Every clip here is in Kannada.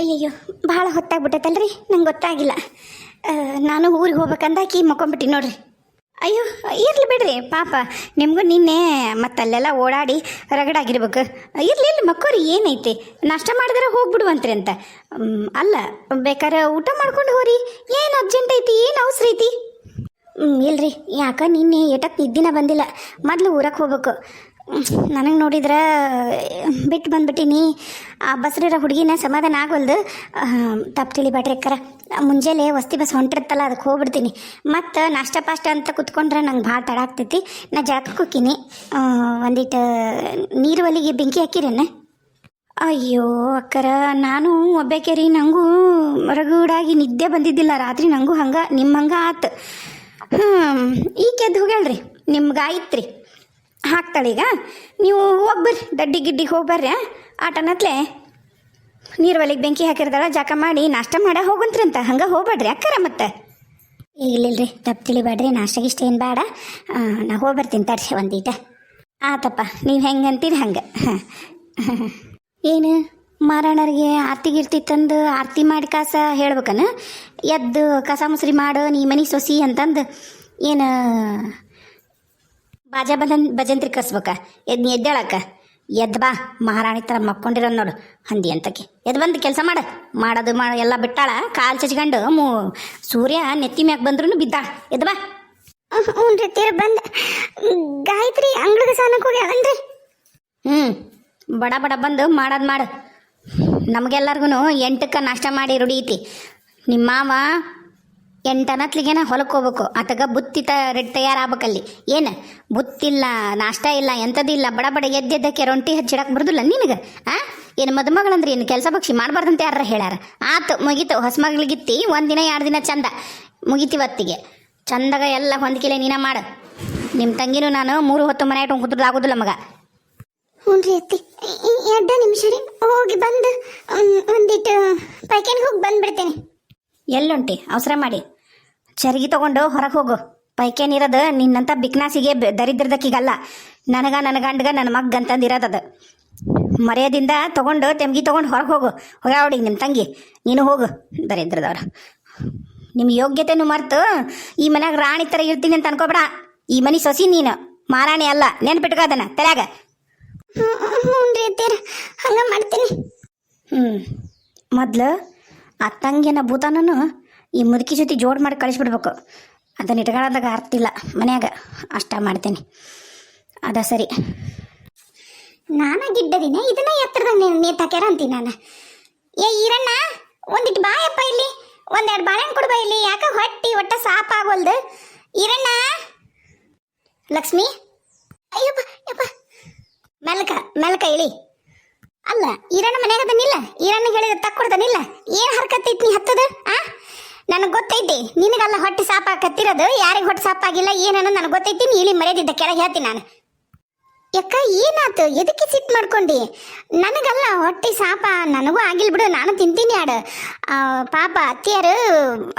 ಅಯ್ಯಯ್ಯೋ, ಭಾಳ ಹೊತ್ತಾಗ್ಬಿಟ್ಟೈತಲ್ರಿ? ನಂಗೆ ಗೊತ್ತಾಗಿಲ್ಲ. ನಾನು ಊರಿಗೆ ಹೋಗ್ಬೇಕಂದಾಕಿ ಮಕ್ಕೊಂಬಿಟ್ಟಿ ನೋಡ್ರಿ. ಅಯ್ಯೋ, ಇರ್ಲಿ ಬಿಡ್ರಿ, ಪಾಪ. ನಿಮಗೂ ನಿನ್ನೆ ಮತ್ತೆ ಅಲ್ಲೆಲ್ಲ ಓಡಾಡಿ ರಗಡಾಗಿರ್ಬೇಕು. ಇರ್ಲಿ ಇರ್ಲಿ, ಮಕ್ಕೋರಿ, ಏನೈತಿ? ನಾಷ್ಟ ಮಾಡಿದ್ರೆ ಹೋಗ್ಬಿಡುವಂತ್ರಿ ಅಂತ. ಅಲ್ಲ, ಬೇಕಾರೆ ಊಟ ಮಾಡ್ಕೊಂಡು ಹೋರಿ. ಏನು ಅರ್ಜೆಂಟ್ ಐತಿ, ಏನು ಅವಸರ ಐತಿ? ಇಲ್ರಿ, ಯಾಕ ನಿನ್ನೆ ಏಟಕ್ಕೆ ನಿದ್ದಿನ ಬಂದಿಲ್ಲ. ಮೊದಲು ಊರಕ್ಕೆ ಹೋಗ್ಬೇಕು. ನನಗೆ ನೋಡಿದ್ರೆ ಬಿಟ್ಟು ಬಂದ್ಬಿಟ್ಟಿನಿ. ಆ ಬಸ್ರಿರೋ ಹುಡುಗಿನ ಸಮಾಧಾನ ಆಗವಲ್ದು. ತಪ್ಪು ತಿಳಿಬೇಡ್ರಿ ಅಕ್ಕರ. ಮುಂಜಾನೆ ವಸ್ತಿ ಬಸ್ ಹೊಂಟಿರ್ತಲ್ಲ, ಅದಕ್ಕೆ ಹೋಗ್ಬಿಡ್ತೀನಿ. ಮತ್ತು ನಾಷ್ಟ ಪಾಷ್ಟ ಅಂತ ಕುತ್ಕೊಂಡ್ರೆ ನಂಗೆ ಭಾಳ ತಡ ಆಗ್ತೈತಿ. ನಾ ಜಳಕಕ್ಕೆ ಹೋಗ್ತೀನಿ. ಒಂದಿಟ್ಟು ನೀರು ಒಲಿಗೆ ಬೆಂಕಿ ಹಾಕಿರೇನೆ? ಅಯ್ಯೋ ಅಕ್ಕರ, ನಾನು ಒಬ್ಬೇಕೆ ರೀ ನನಗೂ ರಗೂಡಾಗಿ ನಿದ್ದೆ ಬಂದಿದ್ದಿಲ್ಲ. ರಾತ್ರಿ ನನಗೂ ಹಂಗೆ ನಿಮ್ಮ ಹಂಗೆ ಆತು. ಹ್ಞೂ ಈಗ ಎದ್ದು ಹೋಗ್ಯಾಳ್ರಿ. ನಿಮ್ಗೆ ಆಯ್ತ್ರಿ ಈಗ. ನೀವು ಹೋಗ್ಬರ್ರಿ ದಡ್ಡಿ ಗಿಡ್ಡಿಗೆ ಹೋಗ್ಬರ್ರಿ ಆಟನತ್ಲೆ. ನೀರು ಬೆಂಕಿ ಹಾಕಿರ್ದಾಳ, ಜಾಕ ಮಾಡಿ ನಾಷ್ಟ ಮಾಡೇ ಹೋಗಂತ್ರಿ ಅಂತ. ಹಂಗೆ ಹೋಗ್ಬೇಡ್ರಿ ಅಕ್ಕರ ಮತ್ತೆ. ಇಲ್ಲಿಲ್ರಿ ತಪ್ಪು ತಿಳಿಬೇಡ್ರಿ ನಾಷ್ಟ ಇಷ್ಟ ಏನು ಬೇಡ. ನಾ ಹೋಗ್ಬರ್ತೀನಿ ತಡ್ರಿ ಒಂದೀಟ ಆತಪ್ಪ, ನೀವು ಹೆಂಗೆ ಅಂತೀರಿ ಹಂಗೆ. ಏನು, ಮಾರಾಣರಿಗೆ ಆರ್ತಿ ಗಿರ್ತಿ ತಂದು ಆರತಿ ಮಾಡಿ ಕಾಸ ಹೇಳ್ಬೇಕನ? ಎದ್ದು ಕಸ ಮುಸ್ರಿ ಮಾಡು, ನೀ ಮನೆ ಸೊಸಿ ಅಂತಂದು. ಏನು ಬಾಜಾ ಬಂದನ್ ಭಜಂತ್ರಿ ಕಸ್ಬೇಕ ಎದ್ ನೀ ಎದ್ದೇಳಕ್ಕ ಎದ್ ಬಾ ಮಹಾರಾಣಿ ಥರ ಮಕ್ಕೊಂಡಿರೋ ನೋಡು. ಹಂದಿ ಅಂತಕ್ಕೆ. ಎದ್ ಬಂದು ಕೆಲಸ ಮಾಡ. ಮಾಡೋದು ಮಾಡ ಎಲ್ಲ ಬಿಟ್ಟಾಳ. ಕಾಲು ಚಚ್ಕೊಂಡು ಮೂ ಸೂರ್ಯ ನೆತ್ತಿ ಮ್ಯಾಗ ಬಂದ್ರೂ ಬಿದ್ದಾಳ ಎದ್ ಬಾ. ಹ್ಞೂ ರೀ ತೀರ ಬಂದ. ಗಾಯತ್ರಿ ಅಂಗ್ಳಿಗೆ ಸಾನಕ್ಕೆ ಹೋಗ್ಯಾಳನ್ರಿ ಹ್ಞೂ ಬಡ ಬಡ ಬಂದು ಮಾಡೋದು ಮಾಡು. ನಮಗೆಲ್ಲರಿಗೂ ಎಂಟಕ್ಕೆ ನಾಷ್ಟ ಮಾಡಿ ರೂಢಿ ಐತಿ. ನಿಮ್ಮ ಮಾವ ಎಂಟನತ್ಲಿಗೆನ ಹೊಲಕ್ಕೆ ಹೋಗ್ಬೇಕು. ಆತಗ ಬುತ್ತಿ ತ, ರೆಡ್ ತಯಾರಾಗಬೇಕಲ್ಲಿ. ಏನು? ಬುತ್ತಿಲ್ಲ, ನಾಷ್ಟ ಇಲ್ಲ ಎಂಥದಿಲ್ಲ ಬಡ ಬಡ ಎದ್ದೆದ್ದಕ್ಕೆ ರೊಂಟಿ ಹಚ್ಚಿಡಕ್ಕೆ ಬರ್ದಿಲ್ಲ ನಿನಗೆ? ಆ? ಏನು ಮದುಮಗಳಂದ್ರೆ ಏನು ಕೆಲಸ ಪಕ್ಷಿ ಮಾಡಬಾರ್ದಂತ ಯಾರ ಹೇಳ್ಯಾರ? ಆತು ಮುಗೀತು, ಹೊಸ ಮಗಳಿಗಿತ್ತಿ, ಒಂದಿನ ಎರಡು ದಿನ ಚಂದ. ಮುಗೀತಿವತ್ತಿಗೆ ಚಂದಗ ಎಲ್ಲ ಹೊಂದ್ಕಿಲೆ ನೀನ ಮಾಡು. ನಿಮ್ಮ ತಂಗಿನೂ ನಾನು ಮೂರು ಹೊತ್ತು ಮನೆ ಇಟ್ಟು ಆಗೋದಿಲ್ಲ ಮಗ. ಹ್ಞೂ ರೀ ಅತ್ತಿ ಎರಡು ನಿಮಿಷ ರೀ. ಹೋಗಿ ಬಂದು ಒಂದಿಟ್ಟು ಪೈಖಾನಿಗೆ ಹೋಗಿ ಬಂದ್ಬಿಡ್ತೇನೆ. ಎಲ್ಲುಂಟಿ ಅವಸರ ಮಾಡಿ. ಚರಗಿ ತಗೊಂಡು ಹೊರಗೆ ಹೋಗು. ಪೈಕೇನಿರೋದು ನಿನ್ನಂಥ ನಿನ್ನಂತ ಬಿಕ್ನಾಸಿಗೆ ದರಿದ್ರದಕ್ಕಿಗಲ್ಲ. ನನಗ ನನ್ನ ಗಂಡಗ ನನ್ನ ಮಗ್ ಅಂತಂದು ಇರೋದದು ಮರ್ಯಾದಿಂದ ತಗೊಂಡು ತೆಮ್ಗಿ ತೊಗೊಂಡು ಹೊರಗೆ ಹೋಗು. ಹೋಗ್ಯಾವಡಿ ನಿಮ್ಮ ತಂಗಿ. ನೀನು ಹೋಗು ದರಿದ್ರದವ್ರು. ನಿಮ್ಮ ಯೋಗ್ಯತೆನೂ ಮರೆತು ಈ ಮನ್ಯಾಗ ರಾಣಿ ಥರ ಇರ್ತೀನಿ ಅಂತ ಅನ್ಕೋಬೇಡ. ಈ ಮನೆ ಸೊಸಿ ನೀನು. ಮಾರಾಣಿ ಅಲ್ಲ ನೆನ್ಪಿಟ್ಕೋ ಅದನ್ನ. ತಲೆಯಾಗ. ಹ್ಞೂ ಮಾಡ್ತೀನಿ. ಹ್ಞೂ ಮೊದ್ಲು ಆ ತಂಗಿನ ಭೂತಾನನು ಈ ಮುದುಕಿ ಜೊತೆ ಜೋಡ್ ಮಾಡಿ ಕಳಿಸ್ಬಿಡ್ಬೇಕು. ಅದನ್ನ ಇಟ್ಕೊಳ್ಳೋದಾಗ ಅರ್ಥ ಇಲ್ಲ. ಮನ್ಯಾಗ ಅಷ್ಟ ಮಾಡ್ತೇನೆ. ಅದ ಸರಿ. ನಾನ ಗಿಡ್ಡದಿನ ಇದನ್ನ ಎತ್ತರದಾಗ ನೇತಾಕ್ಯಾರ ಅಂತೀನಿ ನಾನು. ಏ ಈರಣ್ಣ ಒಂದಿಟ್ಟು ಬಾಯಪ್ಪ ಇಲ್ಲಿ. ಒಂದೆರಡು ಬಾಳೆಹಣ್ಣು ಕೊಡ್ಬ ಇಲ್ಲಿ. ಯಾಕೆ ಹೊಟ್ಟಿ ಒಟ್ಟ ಸಾಪ್ ಆಗೋಲ್ದು? ಈರಣ್ಣ. ಲಕ್ಷ್ಮಿ. ಅಯ್ಯಪ್ಪ, ಯಪ್ಪ. ಮೆಲ್ಕ ಮೆಲ್ಕ ಇಳಿ. ಅಲ್ಲ, ಈರಣ್ಣ ಮನ್ಯಾಗ ಅದನ್ನಿಲ್ಲ? ಈರಣ್ಣ ಹೇಳಿದ ತಕ್ಕೊಡ್ದನಿಲ್ಲ ಏನ್ ಹರ್ಕತ್ತೈತಿ ನೀ ಹತ್ತದ? ಆ? ನನಗೆ ಗೊತ್ತೈತಿ, ನಿನಗಲ್ಲ ಹೊಟ್ಟೆ ಸಾಪ ಕತ್ತಿರೋದು ಯಾರಿಗೆ ಹೊಟ್ಟೆ ಸಾಪಾಗಿಲ್ಲ ಏನನ್ನೋ ನನಗೆ ಗೊತ್ತೈತಿ, ನೀ ಇಲ್ಲಿ ಮರ್ಯಾದಿದ್ದ ಕೆಳಗೆ ಹೇಳ್ತೀನಿ ನಾನು. ಯಾಕ ಏನಾತು? ಎದಕ್ಕೆ ಸಿಟ್ ಮಾಡ್ಕೊಂಡಿ? ನನಗಲ್ಲ ಹೊಟ್ಟೆ ಸಾಪ. ನನಗೂ ಆಗಿಲ್ ಬಿಡು. ನಾನು ತಿಂತೀನಿ ಆಡು. ಪಾಪ ಅತ್ತಿಯರು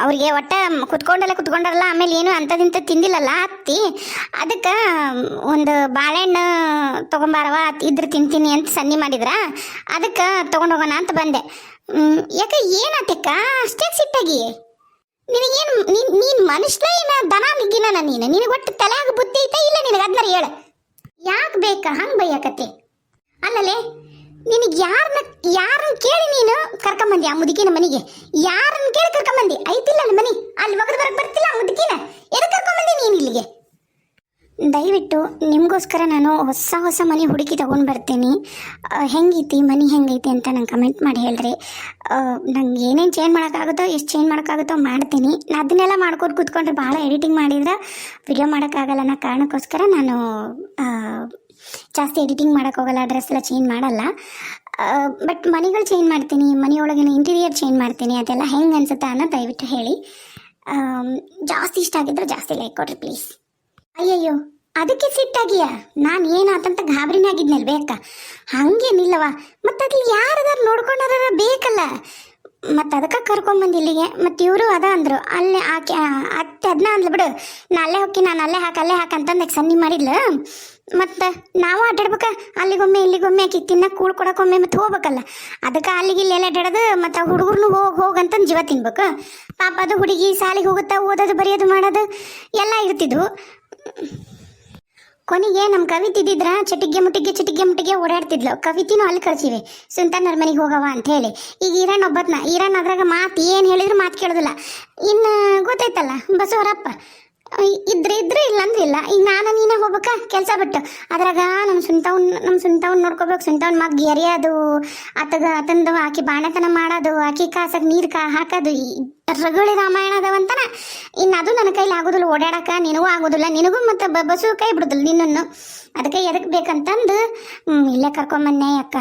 ಅವ್ರಿಗೆ ಒಟ್ಟ ಕುತ್ಕೊಂಡಲ್ಲ ಕುತ್ಕೊಂಡಾರಲ್ಲ ಆಮೇಲೆ ಏನು ಅಂಥದಿಂತ ತಿಂದಿಲ್ಲಲ್ಲ ಅತ್ತಿ. ಅದಕ್ಕೆ ಒಂದು ಬಾಳೆಹಣ್ಣು ತೊಗೊಂಬಾರವ ಇದ್ರ ತಿಂತೀನಿ ಅಂತ ಸನ್ನಿ ಮಾಡಿದ್ರ? ಅದಕ್ಕೆ ತೊಗೊಂಡೋಗೋಣ ಅಂತ ಬಂದೆ. ಯಾಕ ಏನಾತಕ್ಕ ಅಷ್ಟೇ ಸಿಟ್ಟಾಗಿ. ನಿನಗೇನು, ನೀನು ಮನುಷ್ಯ ಏನ? ದನ ಮಿಗ್ಗಿನ ನೀನು? ನಿನಗೆ ಒಟ್ಟು ತಲೆಯಾಗ ಬುದ್ಧಿ ಐತೆ ಇಲ್ಲ ನಿನಗೆ? ಅದನ್ನ ಹೇಳು. ಯಾಕೆ ಬೇಕಾ? ಹಂಗೆ ಬೈಯಕತ್ತೆ. ಅಲ್ಲಲೇ, ನಿನಗೆ ಯಾರನ್ನ ಯಾರನ್ನ ಕೇಳಿ ನೀನು ಕರ್ಕೊಂಬಂದಿ ಆ ಮುದುಕಿನ ಮನೆಗೆ? ಯಾರನ್ನ ಕೇಳಿ ಕರ್ಕೊಂಬಂದಿ? ಐತಿಲ್ಲ ನನ್ನ ಮನೆ? ಅಲ್ಲಿ ಒಗದು ಬರಕ್ ಬರ್ತಿಲ್ಲ ಮುದುಕಿನ? ಎದಕ್ಕೆ ಕರ್ಕೊಂಬಂದಿ ನೀನು ಇಲ್ಲಿಗೆ? ದಯವಿಟ್ಟು ನಿಮಗೋಸ್ಕರ ನಾನು ಹೊಸ ಹೊಸ ಮನೆ ಹುಡುಕಿ ತೊಗೊಂಡು ಬರ್ತೀನಿ. ಹೆಂಗೈತಿ? ಮನೆ ಹೆಂಗೈತಿ ಅಂತ ನಂಗೆ ಕಮೆಂಟ್ ಮಾಡಿ ಹೇಳ್ರಿ. ನಂಗೆ ಏನೇನು ಚೇಂಜ್ ಮಾಡೋಕ್ಕಾಗುತ್ತೋ, ಎಷ್ಟು ಚೇಂಜ್ ಮಾಡೋಕ್ಕಾಗುತ್ತೋ ಮಾಡ್ತೀನಿ. ಅದನ್ನೆಲ್ಲ ಮಾಡ್ಕೊಂಡು ಕೂತ್ಕೊಂಡ್ರೆ ಭಾಳ ಎಡಿಟಿಂಗ್ ಮಾಡಿದ್ರೆ ವಿಡಿಯೋ ಮಾಡೋಕ್ಕಾಗಲ್ಲ ಅನ್ನೋ ಕಾರಣಕ್ಕೋಸ್ಕರ ನಾನು ಜಾಸ್ತಿ ಎಡಿಟಿಂಗ್ ಮಾಡೋಕ್ಕೋಗಲ್ಲ ಡ್ರೆಸ್ ಎಲ್ಲ ಚೇಂಜ್ ಮಾಡಲ್ಲ. ಬಟ್ ಮನೆಗಳು ಚೇಂಜ್ ಮಾಡ್ತೀನಿ. ಮನೆಯೊಳಗಿನ ಇಂಟೀರಿಯರ್ ಚೇಂಜ್ ಮಾಡ್ತೀನಿ. ಅದೆಲ್ಲ ಹೆಂಗೆ ಅನ್ಸುತ್ತೆ ಅನ್ನೋ ದಯವಿಟ್ಟು ಹೇಳಿ. ಜಾಸ್ತಿ ಇಷ್ಟ ಆಗಿದ್ರೆ ಜಾಸ್ತಿ ಲೈಕ್ ಕೊಡ್ರಿ ಪ್ಲೀಸ್ ಅಯ್ಯಯ್ಯೋ. ಅದಕ್ಕೆ ಸಿಟ್ಟಾಗಿಯ? ನಾನು ಏನಾತಂತ ಗಾಬರಿನೇ ಆಗಿದ್ನಲ್ವೇ ಬೇಕ ಹಂಗೇನಿಲ್ಲವ ಮತ್ತೆ ಅದ್ರಲ್ಲಿ ಯಾರದಾರು ನೋಡ್ಕೊಂಡಾರ ಬೇಕಲ್ಲ. ಮತ್ತು ಅದಕ್ಕೆ ಕರ್ಕೊಂಬಂದು ಇಲ್ಲಿಗೆ. ಮತ್ತು ಇವರು ಅದ ಅಂದರು. ಅಲ್ಲೇ ಆಕೆ ಅತ್ತೆ ಅದನ್ನ ಅಂದ್ಲು ಬಿಡು. ನಾ ಅಲ್ಲೇ ಹೋಗಿ ನಾನು ಅಲ್ಲೇ ಹಾಕಿ, ಅಲ್ಲೇ ಹಾಕಂತಂದು ಸನ್ನಿ ಮಾಡಿದ್ಲು. ಮತ್ತು ನಾವು ಅಡ್ಡಾಡ್ಬೇಕ ಅಲ್ಲಿಗೊಮ್ಮೆ, ಇಲ್ಲಿಗೊಮ್ಮೆ ಆಕಿ ತಿನ್ನಕ್ಕೆ ಕೂಳ್ ಕೊಡಕ್ಕೊಮ್ಮೆ ಮತ್ತು ಹೋಗ್ಬೇಕಲ್ಲ. ಅದಕ್ಕೆ ಅಲ್ಲಿಗೆ ಇಲ್ಲಿ ಎಲ್ಲ ಅಡ್ಡಾಡೋದು ಮತ್ತು ಹುಡುಗರ್ನು ಹೋಗಿ ಹೋಗಂತಂದು ಜೀವ ತಿನ್ಬೇಕು. ಪಾಪ ಅದು ಹುಡುಗಿ ಶಾಲೆಗೆ ಹೋಗುತ್ತಾ, ಓದೋದು, ಬರೆಯೋದು, ಮಾಡೋದು, ಎಲ್ಲ ಇರ್ತಿದ್ವು. ಕೊನೆಗೆ ನಮ್ಮ ತಿದ್ದಿದ್ರ ಚಟಿಗೆ ಮುಟ್ಟಿಗೆ ಚಿಟಿಗೆ ಮುಟ್ಟಿಗೆ ಓಡಾಡ್ತಿದ್ಲು. ಕವಿತಿನೂ ಅಲ್ಲಿ ಕಳ್ಸಿವಿ. ಸುಂತ ಮನೆಗೆ ಹೋಗವ ಅಂತ ಹೇಳಿ. ಈಗ ಈರಣ್ಣ ಒಬ್ಬತ್ನ. ಈರಣ್ಣ ಅದ್ರಾಗ ಮಾತು ಏನು ಹೇಳಿದ್ರು ಮಾತು ಕೇಳೋದಿಲ್ಲ. ಇನ್ನು ಗೊತ್ತೈತಲ್ಲ ಬಸವರಪ್ಪ. ಇದ್ರೆ ಇದ್ರೆ ಇಲ್ಲ ಅಂದ್ರೆ ಇಲ್ಲ. ಈಗ ನಾನು ನೀನೇ ಹೋಗ್ಬೇಕಾ? ಕೆಲಸ ಬಿಟ್ಟು. ಅದ್ರಾಗ ನಮ್ಮ ಸುಂತವನ್ ನಮ್ಮ ಸುಂತವ್ನ ನೋಡ್ಕೋಬೇಕು. ಸುಂತವನ್ ಮಗ ಗೆರೆಯೋದು ಆತಗ, ಆತಂದು, ಆಕಿ ಬಾಣತನ ಮಾಡೋದು, ಆಕಿ ಕಾಸಕ್ಕೆ ನೀರು ಕಾ ಹಾಕೋದು. ರಗಳಿ ರಾಮಾಯಣ ಅದಾವಂತನ ಇನ್ನು ಅದು ನನ್ನ ಕೈಲಿ ಆಗೋದಿಲ್ಲ, ಓಡಾಡಕ ನಿನಗೂ ಆಗೋದಿಲ್ಲ, ನಿನಗೂ ಮತ್ತು ಬ- ಬಸ್ಸು ಕೈ ಬಿಡೋದಿಲ್ಲ ನಿನ್ನನ್ನು. ಅದಕ್ಕೆ ಎದಕ್ಕೆ ಬೇಕಂತಂದು ಇಲ್ಲೇ ಕರ್ಕೊಂಬನ್ನೆ ಅಕ್ಕ.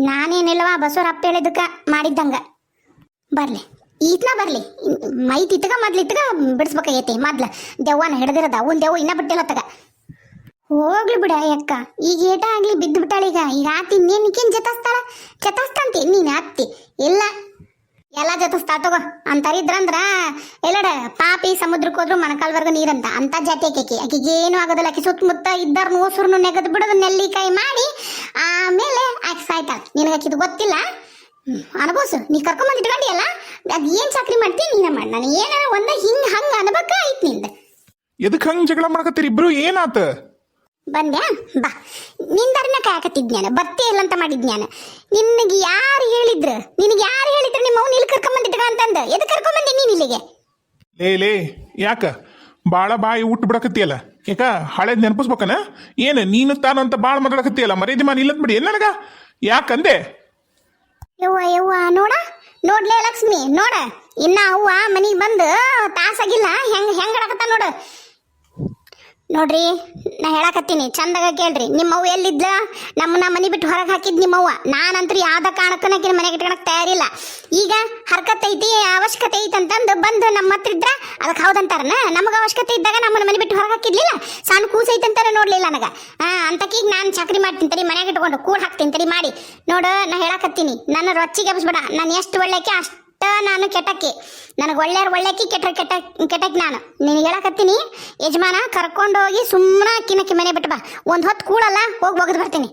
ನಾನೇನಿಲ್ಲವ ಈ ಅಪ್ಪ ಹೇಳಿದಕ್ಕೆ ಮಾಡಿದ್ದಂಗೆ. ಬರಲಿ. ಈತ್ನ ಬರಲಿ. ಮೈ ತಿತ್ತಗ ಮೊದ್ಲು ಇತ್ತಗ ಬಿಡಿಸ್ಬೇಕಾಗೈತಿ ಮೊದ್ಲು ದೆವ್ವನ ಹಿಡ್ದಿರದ, ಅವನ್ ದೆವ್ವ ಇನ್ನ ಬಿಟ್ಟಿಲ್ಲ ತಗ ಹೋಗ್ಲಿ ಬಿಡ ಅಕ್ಕ ಈಗ ಏಟ ಆಗ್ಲಿ, ಬಿದ್ದು ಬಿಟ್ಟಾಳೀಗ. ಈಗ ಆತಿ ನೀನ್ ಈಕಿನ್ ಚತಸ್ತಾಳ ಜತಸ್ತಂತಿ ನೀನು ಅತ್ತಿ ಇಲ್ಲ. ಎಲ್ಲ ಜತಸ್ತಾ ತಗೋ. ಅಂತರಿದ್ರಂದ್ರ ಎಲ್ಲಡ, ಪಾಪಿ ಸಮುದ್ರಕ್ಕೆ ಹೋದ್ರು ಮೊಣಕಾಲ್ವರ್ಗ ನೀರಂತ. ಅಂತ ಜಾತಿ ಆಕಿ ಆಕಿಗೆ ಏನು ಆಗೋದಿಲ್ಲ. ಆಕಿ ಸುತ್ತಮುತ್ತ ಇದ್ದಾರ ನೋಸರ್ನು ನೆಗದ್ ಬಿಡೋದು, ನೆಲ್ಲಿಕಾಯಿ ಮಾಡಿ, ಆಮೇಲೆ ಆಕಿ ಸಾಯ್ತಾಳ. ನಿನಗೆ ಆಕಿದು ಗೊತ್ತಿಲ್ಲ? ಅನುಭವಿಸು. ನೀ ಕರ್ಕೊಂಬಂದು ಇಟ್ಕೊಂಡಿಯಲ್ಲ? ಅದ್ ಏನ್ ಚಾಕ್ರಿ ಮಾಡ್ತೀನಿ ನೀನ ಮಾಡಿ. ನಾನು ಏನಾರ ಒಂದ ಹಿಂಗ್ ಹಂಗ ಅನ್ಬೇಕ ಐತ್ನಿಂದ. ಎದಕ್ ಹಂಗ್ ಜಗಳ ಮಾಡಕತ್ತೀರಿ? ಇಬ್ರು ಏನಾತ? ಬಂದ್ಯಾ? ಬಾ. ನಿಂದರ್ನ ಕಾಯಕತ್ತಿದ್ಯಾನ ಬರ್ತೇ ಇಲ್ಲ ಅಂತ ಮಾಡಿದ್ಯಾನ ನಿನಗೆ ಯಾರು ಹೇಳಿದ್ರು? ನಿನಗೆ ಯಾರು ಹೇಳಿದ್ರು ನಿಮ್ಮ ಅವ್ನ ಇಲ್ಲಿ ಕರ್ಕೊಂಬಂದಿಟ್ಟ ಅಂತಂದ? ಕರ್ಕೊಂಡು ಕರ್ಕೊಂಬಂದಿ ನೀನ್ ಇಲ್ಲಿಗೆ? ಲೇ ಲೇ ಯಾಕ? ಬಾಳ ಬಾಯಿ ಊಟ ಬಿಡಕತ್ತಿಯಲ್ಲ? ಯಾಕ ಹಳೆ ನೆನಪಿಸ್ಬೇಕನ? ಏನು ನೀನು ತಾನು ಅಂತ ಬಾಳ ಮಾತಾಡಕತ್ತಿಯಲ್ಲ? ಮರ್ಯಾದೆ ಮಾನ ಇಲ್ಲ ಬಿಡಿ. ನನಗ? ಯಾಕಂದೆ ಯವ್ವ ಯವ್ವ ನೋಡ. ನೋಡ್ಲೇ ಲಕ್ಷ್ಮಿ ನೋಡ. ಇನ್ನ ಅವ್ವ ಮನಿಗೆ ಬಂದು ತಾಸಾಗಿಲ್ಲ. ಹೆಂಗ್ ಹೆಂಗ್ ಆಡಕತ್ತ ನೋಡು. ನೋಡ್ರಿ, ನಾ ಹೇಳಕತ್ತೀನಿ. ಚಂದಾಗ ಕೇಳ್ರಿ. ನಿಮ್ಮವ್ವ ಎಲ್ಲಿದ್ಲ? ನಮ್ಮನ್ನ ಮನಿ ಬಿಟ್ಟು ಹೊರಗೆ ಹಾಕಿದ್ ನಿಮ್ಮವ್ವ. ನಾನಂತೂ ಯಾವ್ದ ಕಾರಣಕ್ಕನಕಿನ ಮನೆಗೆ ಇಟ್ಕೊಳಕ್ ತಯಾರಿಲ್ಲ. ಈಗ ಹರ್ಕತ್ ಐತಿ, ಅವಶ್ಯಕತೆ ಐತಿ ಅಂತಂದು ಬಂದು ನಮ್ಮ ಹತ್ರ ಇದ್ರ ಅದಕ್ಕೆ ಹೌದಂತಾರನ ನಮಗೆ ಅವಶ್ಯಕತೆ ಇದ್ದಾಗ ನಮ್ಮನ್ನ ಮನೆ ಬಿಟ್ಟು ಹೊರಗೆ ಹಾಕಿದ್ಲಿಲ್ಲ? ಸಣ್ಣ ಕೂಸೈತೆ ಅಂತಾರ ನೋಡ್ಲಿಲ್ಲ ನನಗೆ. ಅಂತಕೀಗ ನಾನು ಚಕ್ರಿ ಮಾಡ್ತೀನಿ ತರಿ ಮನೆಗೆ ಇಟ್ಕೊಂಡು ಕೂಡ್ ಹಾಕ್ತೀನಿ ತರಿ ಮಾಡಿ. ನೋಡು, ನಾ ಹೇಳಕತ್ತೀನಿ. ನನ್ನ ರೊಚ್ಚಿಗೆ ಎಬ್ಸ್ಬೇಡ. ನಾನು ಎಷ್ಟು ಒಳ್ಳೆಕೆ ಅಷ್ಟ ನಾನು ಕೆಟ್ಟಕ್ಕೆ. ನನಗೆ ಒಳ್ಳೆಯವ್ರು ಒಳ್ಳೆಕಿ ಕೆಟ್ಟ ಕೆಟ್ಟ ಕೆಟ್ಟಕ್ಕೆ ನಾನು. ನಿನಗೆ ಹೇಳಕತ್ತೀನಿ, ಯಜಮಾನ, ಕರ್ಕೊಂಡೋಗಿ ಸುಮ್ಮನೆ ಅಕ್ಕಿನಕ್ಕಿ ಮನೆ ಬಿಟ್ಟು ಬಾ. ಒಂದು ಹೊತ್ತು ಕೂಡಲ್ಲ ಹೋಗಿ ಒಗೆದು ಬರ್ತೀನಿ.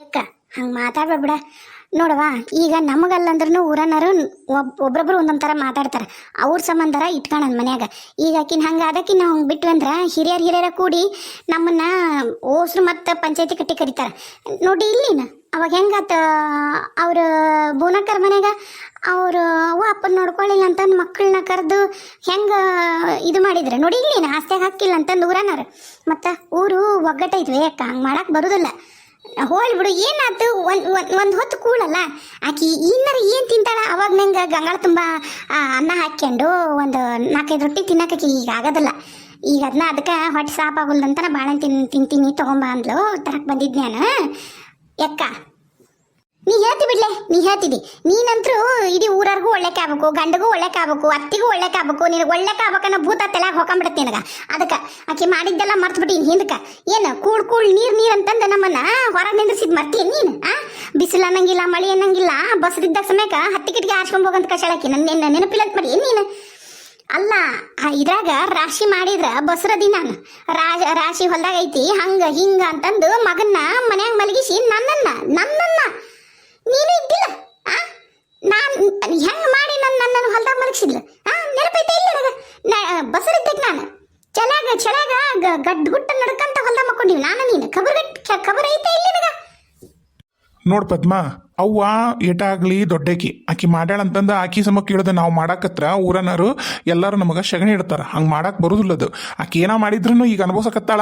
ಯಾಕ? ಹಂಗೆ ಮಾತಾಡ್ಬೇಡ ಬಿಡ ನೋಡವ್ವ ಈಗ ನಮಗಲ್ಲಂದ್ರೂ ಊರನ್ನರು ಒಬ್, ಒಬ್ರೊಬ್ರು ಒಂದೊಂದು ಥರ ಮಾತಾಡ್ತಾರೆ. ಅವ್ರ ಸಂಬಂಧರ ಇಟ್ಕೊಳನ್ ಮನ್ಯಾಗ. ಈಗ ಆಕಿನ ಹಂಗೆ ಅದಕ್ಕಿನ್ನ ಹಂಗೆ ಬಿಟ್ವಿ ಅಂದ್ರೆ ಹಿರಿಯರ್, ಹಿರಿಯರ ಕೂಡಿ ನಮ್ಮನ್ನ ಓಸ್ರು ಮತ್ತು ಪಂಚಾಯತಿ ಕಟ್ಟಿ ಕರೀತಾರೆ. ನೋಡಿ ಇಲ್ಲಿನ ಅವಾಗ ಹೆಂಗಾತ ಅವ್ರ ಬೋನಕ್ಕರ ಮನೆಗ ಅವ್ರ ಅವ್ವ ಅಪ್ಪನ ನೋಡ್ಕೊಳ್ಳಿಲ್ಲ ಅಂತಂದು ಮಕ್ಕಳನ್ನ ಕರೆದು ಹೆಂಗೆ ಇದು ಮಾಡಿದ್ರೆ? ನೋಡಿ ಇಲ್ಲಿನ ಆಸ್ತಿಯಾಗ ಹಾಕಿಲ್ಲ ಅಂತಂದು ಊರನ್ನಾರ ಮತ್ತು ಊರು ಒಗ್ಗಟ್ಟೈತ್ವಿ ಅಕ್ಕ, ಹಂಗೆ ಮಾಡಕ್ಕೆ ಬರೋದಿಲ್ಲ. ಹೋಲ್ ಬಿಡು ಏನಾತು ಒಂದು ಒಂದು ಹೊತ್ತು ಕೂಳಲ್ಲ. ಆಕಿ ಇನ್ನರ ಏನು ತಿಂತಾಳ? ಅವಾಗ ನಂಗೆ ಗಂಗಾಳ ತುಂಬ ಅನ್ನ ಹಾಕ್ಕೊಂಡು ಒಂದು ನಾಲ್ಕೈದು ರೊಟ್ಟಿ ತಿನ್ನಕ್ಕೆ ಈಗ ಆಗೋದಿಲ್ಲ. ಈಗ ಅದನ್ನ ಅದಕ್ಕೆ ಹೊಟ್ಟೆ ಸಾಪ್ ಆಗೋಲ್ದಂತ ನಾ ಬಾಳೆ ತಿನ್ ತಿಂತೀನಿ, ತೊಗೊಂಬ ಅಂದ್ಲು. ತರಕ್ಕೆ ಬಂದಿದ್ದೆ ನಾನು ಯಾಕ ನೀ ಹೇಳ್ತಿ ಬಿಡ್ಲೆ, ನೀ ಹೇಳ್ತಿದ್ದಿ. ನೀನಂತರೂ ಇಡೀ ಊರರ್ಗೂ ಒಳ್ಳೆಕ್ ಆಗ್ಬೇಕು, ಗಂಡಗೂ ಒಳ್ಳೆಕ್ ಆಗ್ಬೇಕು, ಅತ್ತಿಗೂ ಒಳ್ಳೆಕ್ ಆಗ್ಬೇಕು, ನಿನಗೆ ಒಳ್ಳೆಕ್ ಆಗ್ಬೇಕನ್ನೋ ಭೂತ ತಲೆಯಾಗ ಹೊಕೊಂಬಿಡತ್ತೆ ನಿನಗ. ಅದಕ್ಕೆ ಆಕೆ ಮಾಡಿದ್ದೆಲ್ಲ ಮರ್ತು ಬಿಟ್ಟಿನಿ ಹಿಂದಕ್ಕೆ. ಏನು ಕೂಳ್ ಕೂಳ್ ನೀರ್ ನೀರ್ ಅಂತಂದ ನಮ್ಮನ್ನ ಹೊರಗೆ ನಿಂದ್ರಿಸಿದ್ ಮರ್ತೀನಿ ನೀನು, ಆ? ಬಿಸಿಲು ಅನ್ನಂಗಿಲ್ಲ, ಮಳಿ ಅನ್ನಂಗಿಲ್ಲ ಬಸ್ರಿದ್ದಾಗ ಸಮಯಕ್ಕೆ ಹತ್ತಿ ಕಿಟಕಿ ಹೋಗಂತ ಕಷಾಳಕಿ ನನ್ನ ನೆನಪಿಲ್ಲ ಅಂತ ಮಾಡಿ ನೀನು? ಅಲ್ಲ ಇದ್ರಾಗ ರಾಶಿ ಮಾಡಿದ್ರ ಬಸರದಿ ನಾನು ರಾಜ ರಾಶಿ ಹೊಲ್ದಾಗ ಐತಿ, ಹಂಗ ಹಿಂಗ ಅಂತಂದು ಮಗನ್ನ ಮನ್ಯಾಗ ಮಲಗಿಸಿ ನನ್ನನ್ನ ನನ್ನನ್ನ. ನೀನು ಇದ್ದಿಲ್ಲ? ಆ? ನಾನ್ ಹೆಂಗ್ ಮಾಡಿ ನನ್ನ ನನ್ನನ್ನು ಹೊಲ್ದಾಗ ಮಲಗಿಸಿದ್ಲು? ಆ? ನೆನಪೈತೆ ಇಲ್ಲ ಬಸರಿದ್ದಕ್ಕೆ ನಾನು. ಚಲಾಗ ಚಲಾಗ ಗಡ್ಡ ಗಡ್ ಗುಟ್ಟ ನಡ್ಕಂತ ಹೊಲ್ದಾಗ ಮಕ್ಕೊಂಡಿವಿ ನಾನು ನೀನು. ಖಬರ್ ಖಬರ್ ಐತೆ ಇಲ್ಲ ನನಗ? ನೋಡ್ ಪದ್ಮ, ಅವ್ವ ಏಟಾಗ್ಲಿ ದೊಡ್ಡಕಿ ಆಕಿ ಮಾಡ್ಯಾಳ ಅಂತಂದ ಆಕಿ ಸಮ ಕೇಳ್ದ ನಾವು ಮಾಡಾಕತ್ರ ಊರನರು ಎಲ್ಲರೂ ನಮಗ ಶಗಣಿ ಇಡ್ತಾರ. ಹಂಗ್ ಮಾಡಾಕ್ ಬರುದಿಲ್ಲ ಅದು ಆಕಿ ಏನ ಮಾಡಿದ್ರು ಈಗ ಅನುಭವಿಸಕತ್ತಾಳ?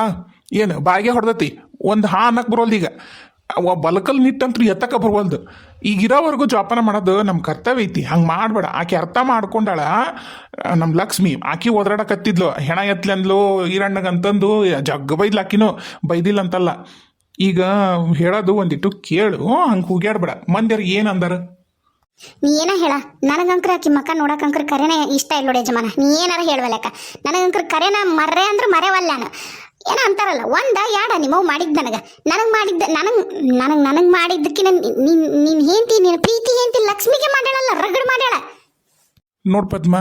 ಏನು, ಬಾಯಿಗೆ ಹೊಡೆದತಿ? ಒಂದು ಹಾ ಅನ್ನಕ್ ಬರೋಲ್ದೀಗ. ಈಗ ಅವ ಬಲಕಲ್ ನಿಟ್ಟಂತೂ ಎತ್ತಕ ಬರುವಲ್ದು. ಈಗ ಇರೋವರೆಗೂ ಜೋಪಾನ ಮಾಡೋದು ನಮ್ಮ ಕರ್ತವ್ಯ ಐತಿ. ಹಂಗೆ ಮಾಡಬೇಡ. ಆಕೆ ಅರ್ಥ ಮಾಡ್ಕೊಂಡಾಳ ನಮ್ಮ ಲಕ್ಷ್ಮಿ. ಆಕೆ ಓದಾಡಕತ್ತಿದ್ಲು ಹೆಣ ಎತ್ಲಂದ್ಲು, ಈರಣ್ಣಗಂತಂದು ಜಗ್ ಬೈದ್ಲು ಆಕಿನೂ. ಬೈದಿಲ್ಲ ಅಂತಲ್ಲ ಈಗ ಹೇಳೋದು ಒಂದಿಟ್ಟು ಕೇಳು. ಹಂಗೆ ಹುಗ್ಯಾಡ್ಬೇಡ ಮಂದಿರ್ ಏನು ಅಂದಾರ? ನೀ ಏನ ಹೇಳ? ನನಗಂಕ್ರ ಆಕಿ ಮಕ್ಕ ನೋಡಕಂಕ್ರ ಕರೆನೇ ಇಷ್ಟ ಇಲ್ಲ ನೋಡಿ ಯಜಮಾನ. ನೀ ಏನಾರ ಹೇಳ್ವಲ್ಲಕ್ಕ ನನಗಂಕ್ರ ಕರೆನ ಮರ್ರೆ ಅಂದ್ರೆ ಮರೆವಲ್ಲಾನು ಏನ ಅಂತಾರಲ್ಲ, ಒಂದ ಯಾಡ ನಿಮ್ಮವ್ ಮಾಡಿದ್ ನನಗ. ನನಗ್ ಮಾಡಿದ್ದ, ನನಗ್ ನನಗ್ ನನಗ್ ಮಾಡಿದ್ದಕ್ಕಿನ ನಿನ್ ನಿನ್ ಹೆಂಡತಿ, ನಿನ್ ಪ್ರೀತಿ ಹೆಂಡತಿ ಲಕ್ಷ್ಮಿಗೆ ಮಾಡ್ಯಾಳಲ್ಲ, ರಗಡ್ ಮಾಡ್ಯಾಳ. ನೋಡ್ ಪದ್ಮ,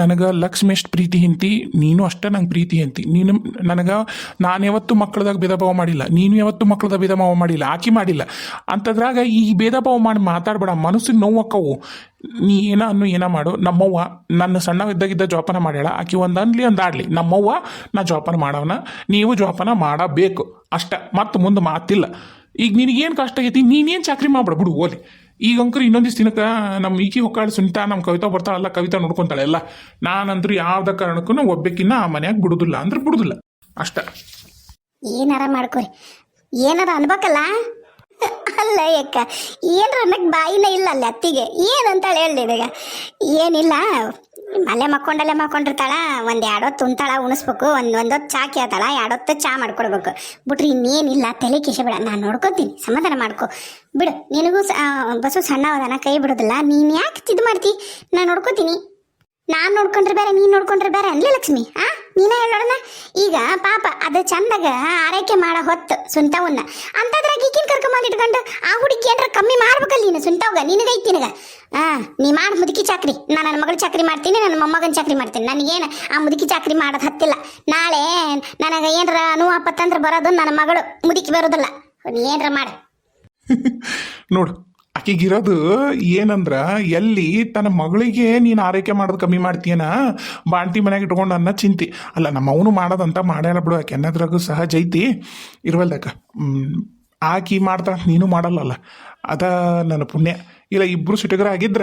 ನನಗೆ ಲಕ್ಷ್ಮಿ ಎಷ್ಟು ಪ್ರೀತಿ ಹಿಂತಿ ನೀನು ಅಷ್ಟೇ ನಂಗೆ ಪ್ರೀತಿ ಹಿಂತಿ ನೀನು ನನಗೆ, ನಾನು ಯಾವತ್ತು ಮಕ್ಕಳದಾಗ ಭೇದ ಭಾವ ಮಾಡಿಲ್ಲ. ನೀನು ಯಾವತ್ತು ಮಕ್ಕಳದಾಗ ಭೇದ ಭಾವ ಮಾಡಿಲ್ಲ, ಆಕಿ ಮಾಡಿಲ್ಲ. ಅಂಥದ್ರಾಗ ಈ ಭೇದ ಭಾವ ಮಾಡಿ ಮಾತಾಡಬೇಡ, ಮನಸ್ಸಿಗೆ ನೋವು ನೀ ಏನ ಅನ್ನು ಏನ ಮಾಡು, ನಮ್ಮವ್ವ ನನ್ನ ಸಣ್ಣವಿದ್ದಾಗಿದ್ದ ಜೋಪಾನ ಮಾಡ್ಯಾಳ, ಆಕಿ ಒಂದು ಅನ್ಲಿ ಒಂದು ಆಡ್ಲಿ ನಮ್ಮವ್ವ ನಾ ಜೋಪಾನ ಮಾಡವನ, ನೀವು ಜೋಪಾನ ಮಾಡಬೇಕು. ಅಷ್ಟ, ಮತ್ತು ಮುಂದೆ ಮಾತಿಲ್ಲ. ಈಗ ನಿನಗೆ ಏನು ಕಷ್ಟ ಆಗೈತಿ? ನೀನೇನು ಚಾಕ್ರಿ ಮಾಡ್ಬೇಡ? ಬಿಡು, ಓಲಿ. ಈಗ ಅಂಕರು ಇನ್ನೊಂದಿಷ್ಟು ದಿನಕ್ಕೆ ನಮ್ಮ ಈಕಿ ಹೊಕ್ಕಾಳು ಸುನಿತಾ ನಮ್ಮ ಕವಿತಾ ಬರ್ತಾಳಲ್ಲ, ಕವಿತಾ ನೋಡ್ಕೊತಾಳೆ ಎಲ್ಲ. ನಾನಂತೂ ಯಾವ್ದ ಕಾರಣಕ್ಕೂ ಒಬ್ಬಕ್ಕಿನ್ನ ಆ ಮನ್ಯಾಗ ಬಿಡುದಿಲ್ಲ ಅಂದ್ರೆ ಬಿಡುದಿಲ್ಲ. ಅಷ್ಟ. ಏನಾರ ಮಾಡ್ಕೋರಿ ಏನಾರ ಅನ್ಬೇಕಲ್ಲ? ಅಲ್ಲ ಯಾಕ ಏನ್ರ ಅನ್ನಕ್ ಬಾಯಿನೇ ಇಲ್ಲ ಅಲ್ಲಿ ಅತ್ತಿಗೆ. ಏನಂತ ಹೇಳಿ ಏನಿಲ್ಲ. ಅಲ್ಲೇ ಮಕ್ಕೊಂಡಲ್ಲೇ ಮಕ್ಕೊಂಡಿರ್ತಾಳ, ಒಂದ್ ಎರಡೊತ್ತು ಉಣ್ತಾಳ ಉಣಿಸ್ಬೇಕು, ಒಂದ್ ಒಂದೊತ್ತು ಚಾ ಕೇಳ್ತಾಳ, ಎರಡೊತ್ತು ಚಾ ಮಾಡ್ಕೊಡ್ಬೇಕು. ಬಿಟ್ರಿ ಇನ್ನೇನಿಲ್ಲ, ತಲೆ ಬೇಡ, ನಾನು ನೋಡ್ಕೊತೀನಿ, ಸಮಾಧಾನ ಮಾಡ್ಕೊ. ಬಿಡು, ನಿನಗೂ ಬಸ್ಸು ಸಣ್ಣ ಕೈ ಬಿಡೋದಿಲ್ಲ, ನೀನ್ ಯಾಕೆ ಇದು ಮಾಡ್ತಿ? ನಾನು ನೋಡ್ಕೋತೀನಿ. ನಾನ್ ನೋಡ್ಕೊಂಡ್ರೆ ಬೇರೆ, ನೀನು ನೋಡ್ಕೊಂಡ್ರೆ ಬೇರೆ ಅನ್ಲಿ ಲಕ್ಷ್ಮಿ, ಆ? ನೀನ ಹೇಳೋಣ ಈಗ ಪಾಪ, ಅದು ಚಂದಾಗ ಆರೈಕೆ ಮಾಡ ಹೊತ್ತು ಸುಂತವನ್ನ ಅಂತದ್ರಾಗ ಈಗಿನ ಕರ್ಕೊಂಡ್ ಇಟ್ಕೊಂಡು ಆ ಹುಡುಗಿ ಏನ್ರ ಕಮ್ಮಿ ಮಾಡ್ಬೇಕಲ್ಲ ನೀನು ಸುಂತವ್ಗ ನಿನಗೈತಿ ನಿನಗ. ಆ, ನೀ ಮಾಡಿ ಮುದುಕಿ ಚಾಕ್ರಿ ನಾನು ನನ್ನ ಮಗಳು ಚಾಕ್ರಿ ಮಾಡ್ತೀನಿ ನನ್ನ ಮೊಮ್ಮಗನ ಚಾಕ್ರಿ ಮಾಡ್ತೀನಿ, ನನಗೇನು ಆ ಮುದುಕಿ ಚಾಕ್ರಿ ಮಾಡೋದು ಹತ್ತಿಲ್ಲ. ನಾಳೆ ನನಗೆ ಏನ್ರ ನೋವು ಆಪತ್ತಂದ್ರೆ ಬರೋದು ನನ್ನ ಮಗಳು, ಮುದುಕಿ ಬರೋದಿಲ್ಲ. ನೀ ಏನ್ರ ಮಾಡು. ನೋಡು ಆಕಿಗಿರೋದು ಏನಂದ್ರ, ಎಲ್ಲಿ ತನ್ನ ಮಗಳಿಗೆ ನೀನು ಆರೈಕೆ ಮಾಡೋದು ಕಮ್ಮಿ ಮಾಡ್ತೀಯನ? ಬಾಂಟಿ ಮನ್ಯಾಗ ಇಟ್ಕೊಂಡು ಅನ್ನೋ ಚಿಂತೆ. ಅಲ್ಲ, ನಮ್ಮ ಅವನು ಮಾಡೋದಂತ ಮಾಡ್ಯಾಳ ಬಿಡು ಆಕೆ. ಅನ್ನೋದ್ರಾಗೂ ಸಹಜ ಐತಿ. ಇರುವಲ್ದಕ್ಕ. ಆಕಿ ಮಾಡ್ತಾ ನೀನು ಮಾಡಲ್ಲಲ್ಲ. ಅದ ನನ್ನ ಪುಣ್ಯ. ಇಲ್ಲ, ಇಬ್ರು ಸಿಟಗರ ಆಗಿದ್ರ,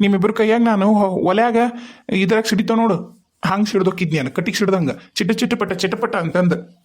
ನಿಮ್ಮಿಬ್ರು ಕೈಯಾಗ ನಾನು ಒಲ್ಯಾಗ ಇದ್ರಾಗ ಸಿಡಿತಾವ ನೋಡು. ಹಂಗೆ ಸಿಡ್ದೋಕಿದ್ನಿ ನಾನು ಕಟ್ಟಿಗೆ ಸಿಡ್ದಂಗೆ. ಚಿಟ್ಟ ಚಿಟ್ಟಪಟ್ಟ ಚಿಟ್ಟಪಟ್ಟ ಅಂತಂದು.